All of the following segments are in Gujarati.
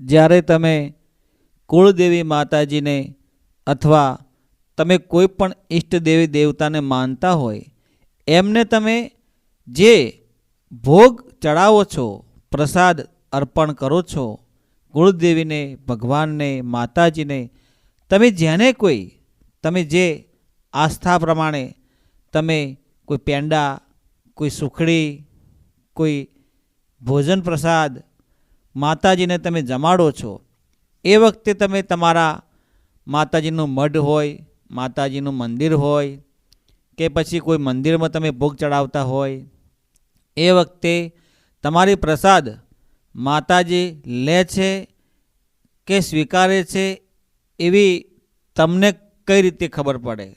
જ્યારે તમે કુળદેવી માતાજીને અથવા તમે કોઈ પણ ઈષ્ટદેવી દેવતાને માનતા હોય, એમને તમે જે ભોગ ચડાવો છો, પ્રસાદ અર્પણ કરો છો, કુળદેવીને, ભગવાનને, માતાજીને, તમે જેને કોઈ, તમે જે આસ્થા પ્રમાણે તમે કોઈ પેંડા, કોઈ સુખડી, કોઈ ભોજન પ્રસાદ માતાજીને તમે જમાડો છો, એ વખતે તમે તમારા માતાજીનું મઢ હોય, માતાજીનું મંદિર હોય, કે પછી કોઈ મંદિરમાં તમે ભોગ ચડાવતા હોય, એ વખતે તમારી પ્રસાદ માતાજી લે છે કે સ્વીકારે છે એવી તમને કઈ રીતે ખબર પડે?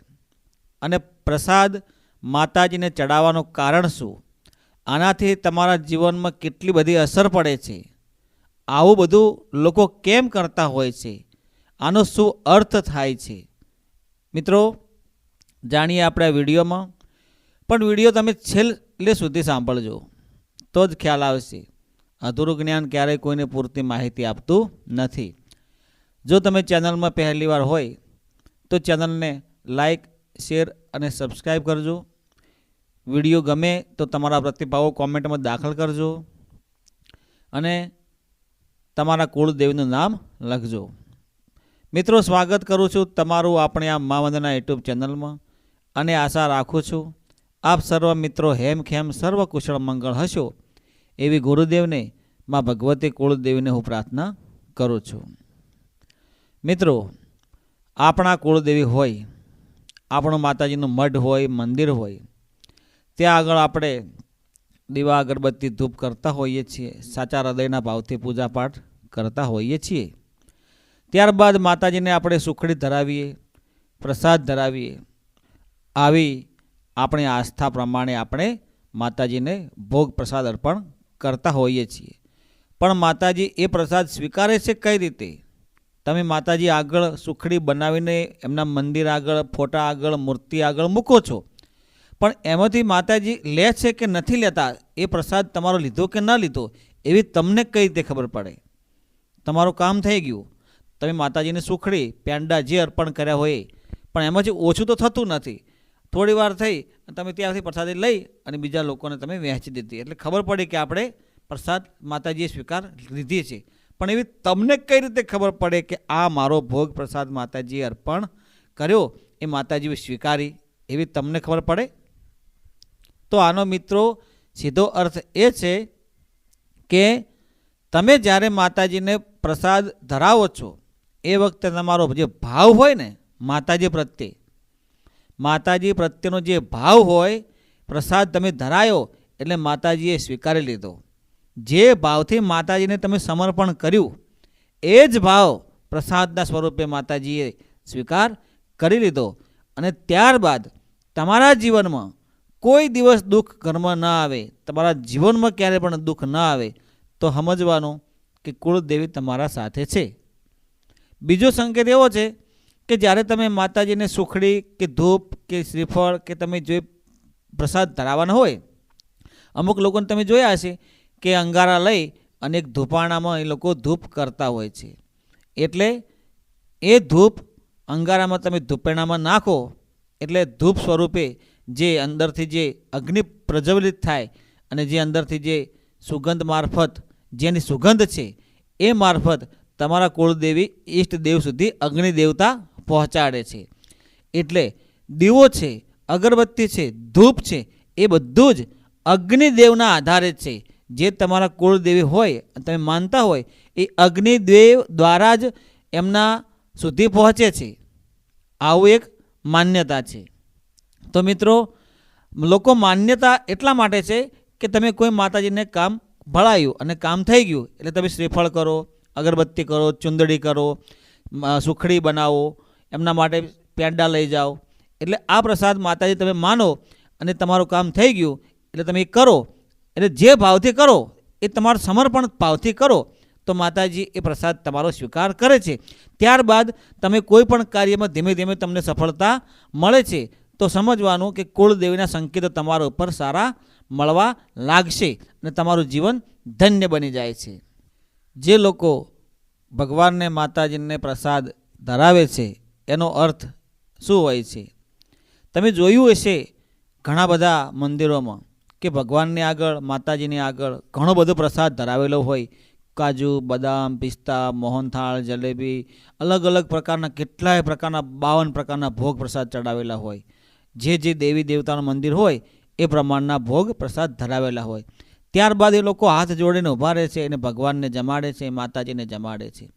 અને પ્રસાદ માતાજીને ચડાવવાનું કારણ શું? આનાથી તમારા જીવનમાં કેટલી બધી અસર પડે છે? આવું બધું લોકો કેમ કરતા હોય છે? આનો શું અર્થ થાય છે? મિત્રો, જાણીએ આપણે આ વિડીયોમાં. પણ વીડિયો તમે છેલ્લે સુધી સાંભળજો. તો જ ખ્યાલ આવશે. અધૂરું જ્ઞાન ક્યારેય કોઈને પૂરતી માહિતી આપતું નથી. જો તમે ચેનલમાં પહેલી વાર હોય, તો ચેનલને લાઈક, શેર અને સબસ્ક્રાઈબ કરજો. વીડિયો ગમે તો તમારા પ્રતિભાવો કોમેન્ટમાં દાખલ કરજો. અને તમારા કુળદેવીનું નામ લખજો. મિત્રો, સ્વાગત કરું છું તમારું આપણે આ મા વંદના યુટ્યુબ ચેનલમાં અને આશા રાખું છું આપ સર્વ મિત્રો હેમ ખેમ સર્વ કુશળ મંગળ હશો એવી ગુરુદેવને, મા ભગવતી કુળદેવીને હું પ્રાર્થના કરું છું. મિત્રો, આપણા કુળદેવી હોય, આપણું માતાજીનું મઢ હોય, મંદિર હોય, ત્યાં આગળ આપણે દીવા અગરબત્તી ધૂપ કરતા હોઈએ છીએ, સાચા હૃદયના ભાવથી પૂજાપાઠ કરતા હોઈએ છીએ. ત્યારબાદ માતાજીને આપણે સુખડી ધરાવીએ, પ્રસાદ ધરાવીએ. આવી આપણી આસ્થા પ્રમાણે આપણે માતાજીને ભોગ પ્રસાદ અર્પણ કરતા હોઈએ છીએ. પણ માતાજી એ પ્રસાદ સ્વીકારે છે કઈ રીતે? તમે માતાજી આગળ સુખડી બનાવીને એમના મંદિર આગળ, ફોટા આગળ, મૂર્તિ આગળ મૂકો છો. પણ એમાંથી માતાજી લે છે કે નથી લેતા? એ પ્રસાદ તમારો લીધો કે ન લીધો? એવી તમને કઈ રીતે ખબર પડે? તમારું કામ થઈ ગયું. તમે માતાજીને સુખડી, પેંડા જે અર્પણ કર્યા હોય, પણ એમાંથી ઓછું તો થતું નથી. થોડી વાર થઈ, તમે ત્યાંથી પ્રસાદી લઈ અને બીજા લોકોને તમે વહેંચી દીધી. એટલે ખબર પડી કે આપણે પ્રસાદ માતાજીએ સ્વીકાર લીધી છે. પણ એવી તમને કઈ રીતે ખબર પડે કે આ મારો ભોગ પ્રસાદ માતાજીએ અર્પણ કર્યો? એ માતાજીએ સ્વીકારી. એવી તમને ખબર પડે? તો આનો મિત્રો સીધો અર્થ એ છે કે તમે જ્યારે માતાજીને પ્રસાદ ધરાવો છો, એ વખતે તમારો જે ભાવ હોય ને, માતાજી પ્રત્યે, માતાજી પ્રત્યેનો જે ભાવ હોય, પ્રસાદ તમે ધરાયો એટલે માતાજીએ સ્વીકારી લીધો. જે ભાવથી માતાજીને તમે સમર્પણ કર્યું, એ જ ભાવ પ્રસાદના સ્વરૂપે માતાજીએ સ્વીકાર કરી લીધો. અને ત્યારબાદ તમારા જીવનમાં કોઈ દિવસ દુઃખ ઘરમાં ન આવે, તમારા જીવનમાં ક્યારે પણ દુઃખ ન આવે, તો સમજવાનું કે કુળદેવી તમારા સાથે છે. બીજો સંકેત એવો છે કે જ્યારે તમે માતાજીને સુખડી કે ધૂપ કે શ્રીફળ કે તમે જે પ્રસાદ ધરાવવાના હોય, અમુક લોકોને તમે જોયા હશે કે અંગારા લઈ અને એક ધૂપાણામાં એ લોકો ધૂપ કરતા હોય છે. એટલે એ ધૂપ અંગારામાં તમે ધૂપેણામાં નાખો, એટલે ધૂપ સ્વરૂપે જે અંદરથી જે અગ્નિ પ્રજ્વલિત થાય અને જે અંદરથી જે સુગંધ મારફત, જેની સુગંધ છે, એ મારફત તમારા કુળદેવી ઈષ્ટ દેવ સુધી અગ્નિ દેવતા પહોંચાડે છે. એટલે દીવો છે, અગરબત્તી છે, ધૂપ છે, એ બધું જ અગ્નિદેવના આધારે છે. જે તમારા કુળદેવી હોય, તમે માનતા હોય, એ અગ્નિદેવ દ્વારા જ એમના સુધી પહોંચે છે. આવું એક માન્યતા છે. તો મિત્રો, લોકો માન્યતા એટલા માટે છે કે તમે કોઈ માતાજીને કામ ભળાયું અને કામ થઈ ગયું, એટલે તમે શ્રીફળ કરો, અગરબત્તી કરો, ચુંદડી કરો સુખડી બનાવો, એમના માટે પેંડા લઈ જાઓ. એટલે આ પ્રસાદ માતાજી તમે માનો અને તમારું કામ થઈ ગયું, એટલે તમે એ કરો. એટલે જે ભાવથી કરો, એ તમારું સમર્પણ ભાવથી કરો, તો માતાજી એ પ્રસાદ તમારો સ્વીકાર કરે છે. ત્યારબાદ તમે કોઈ પણ કાર્યમાં ધીમે ધીમે તમને સફળતા મળે છે. તો સમજવાનું કે કુળદેવીના સંકેતો તમારા ઉપર સારા મળવા લાગશે અને તમારું જીવન ધન્ય બની જાય છે. જે લોકો ભગવાનને, માતાજીને પ્રસાદ ધરાવે છે, એનો અર્થ શું હોય છે? તમે જોયું હશે ઘણા બધા મંદિરોમાં કે ભગવાનની આગળ, માતાજીની આગળ ઘણો બધો પ્રસાદ ધરાવેલો હોય. કાજુ, બદામ, પિસ્તા, મોહનથાળ, જલેબી અલગ અલગ પ્રકારના, કેટલાય પ્રકારના, બાવન પ્રકારના ભોગ પ્રસાદ ચડાવેલા હોય. જે જે દેવી દેવતાનું મંદિર હોય, એ પ્રમાણના ભોગ પ્રસાદ ધરાવેલા હોય. ત્યારબાદ એ લોકો હાથ જોડીને ઊભા રહે છે અને ભગવાનને જમાડે છે, માતાજીને જમાડે છે.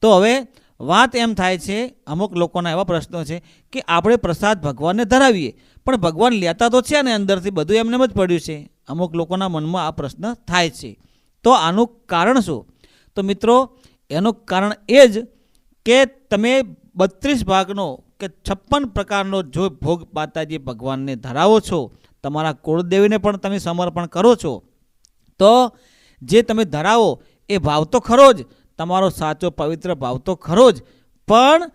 તો હવે વાત એમ થાય છે, અમુક લોકોના એવા પ્રશ્નો છે કે આપણે પ્રસાદ ભગવાનને ધરાવીએ, પણ ભગવાન લેતા તો છે ને અંદરથી બધું એમને જ પડ્યું છે. અમુક લોકોના મનમાં આ પ્રશ્ન થાય છે. તો આનું કારણ શું? તો મિત્રો, એનું કારણ એ જ કે તમે બત્રીસ ભાગનો કે છપ્પન પ્રકારનો જો ભોગ માતાજી ભગવાનને ધરાવો છો, તમારા કુળદેવીને પણ તમે સમર્પણ કરો છો, તો જે તમે ધરાવો એ ભાવ તો ખરો જ, તમારો સાચો પવિત્ર ભાવ તો ખરો જ, પણ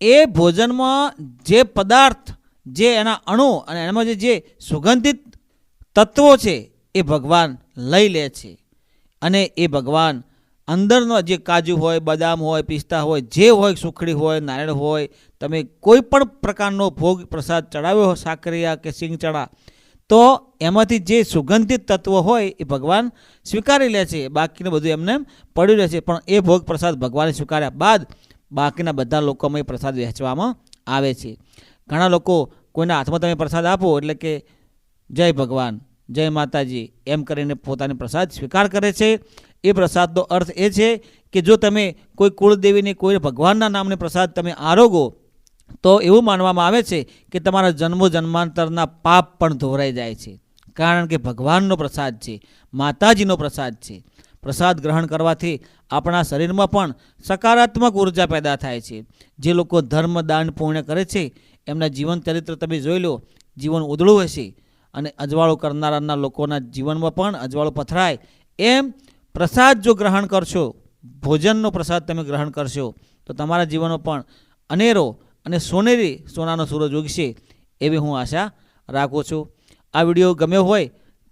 એ ભોજનમાં જે પદાર્થ, જે એના અણુ અને એમાં જે સુગંધિત તત્વો છે એ ભગવાન લઈ લે છે. અને એ ભગવાન અંદરનો જે કાજુ હોય, બદામ હોય, પિસ્તા હોય, જે હોય, સુખડી હોય, નારિયેળ હોય, તમે કોઈ પણ પ્રકારનો ભોગ પ્રસાદ ચડાવ્યો હોય, સાકરિયા કે સિંગ ચડા તો એમાંથી જે સુગંધિત તત્વ હોય એ ભગવાન સ્વીકારી લે છે. બાકીનું બધું એમને પડ્યું રહે છે પણ એ ભોગ પ્રસાદ ભગવાને સ્વીકાર્યા બાદ બાકીના બધા લોકોમાં એ પ્રસાદ વહેંચવામાં આવે છે. ઘણા લોકો કોઈના હાથમાં તમે પ્રસાદ આપો એટલે કે જય ભગવાન, જય માતાજી, એમ કરીને પોતાની પ્રસાદ સ્વીકાર કરે છે. એ પ્રસાદનો અર્થ એ છે કે જો તમે કોઈ કુળદેવીને કોઈ ભગવાનના નામને પ્રસાદ તમે આરોગો, તો એવું માનવામાં આવે છે કે તમારા જન્મો જન્માંતરના પાપ પણ ધોરાઈ જાય છે. કારણ કે ભગવાનનો પ્રસાદ છે, માતાજીનો પ્રસાદ છે. પ્રસાદ ગ્રહણ કરવાથી આપણા શરીરમાં પણ સકારાત્મક ઊર્જા પેદા થાય છે. જે લોકો ધર્મ દાન પૂર્ણ કરે છે, એમના જીવન ચરિત્ર તમે જોઈ લો, જીવન ઉદળું હશે અને અજવાળું કરનારાના લોકોના જીવનમાં પણ અજવાળું પથરાય. એમ પ્રસાદ જો ગ્રહણ કરશો, ભોજનનો પ્રસાદ તમે ગ્રહણ કરશો, તો તમારા જીવનમાં પણ અનેરો અને સોનેરી સોનાનો સૂરજ ઉગશે એવી હું આશા રાખું છું. આ વીડિયો ગમ્યો હોય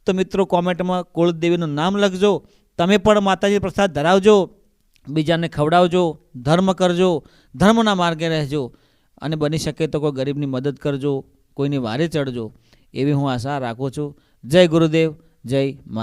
તો મિત્રો કોમેન્ટમાં કુળદેવીનું નામ લખજો, તમે પણ માતાજી પ્રસાદ ધરાવજો, બીજાને ખવડાવજો, ધર્મ કરજો, ધર્મના માર્ગે રહેજો અને બની શકે તો કોઈ ગરીબની મદદ કરજો, કોઈની વારે ચડજો એવી હું આશા રાખું છું. જય ગુરુદેવ, જય મા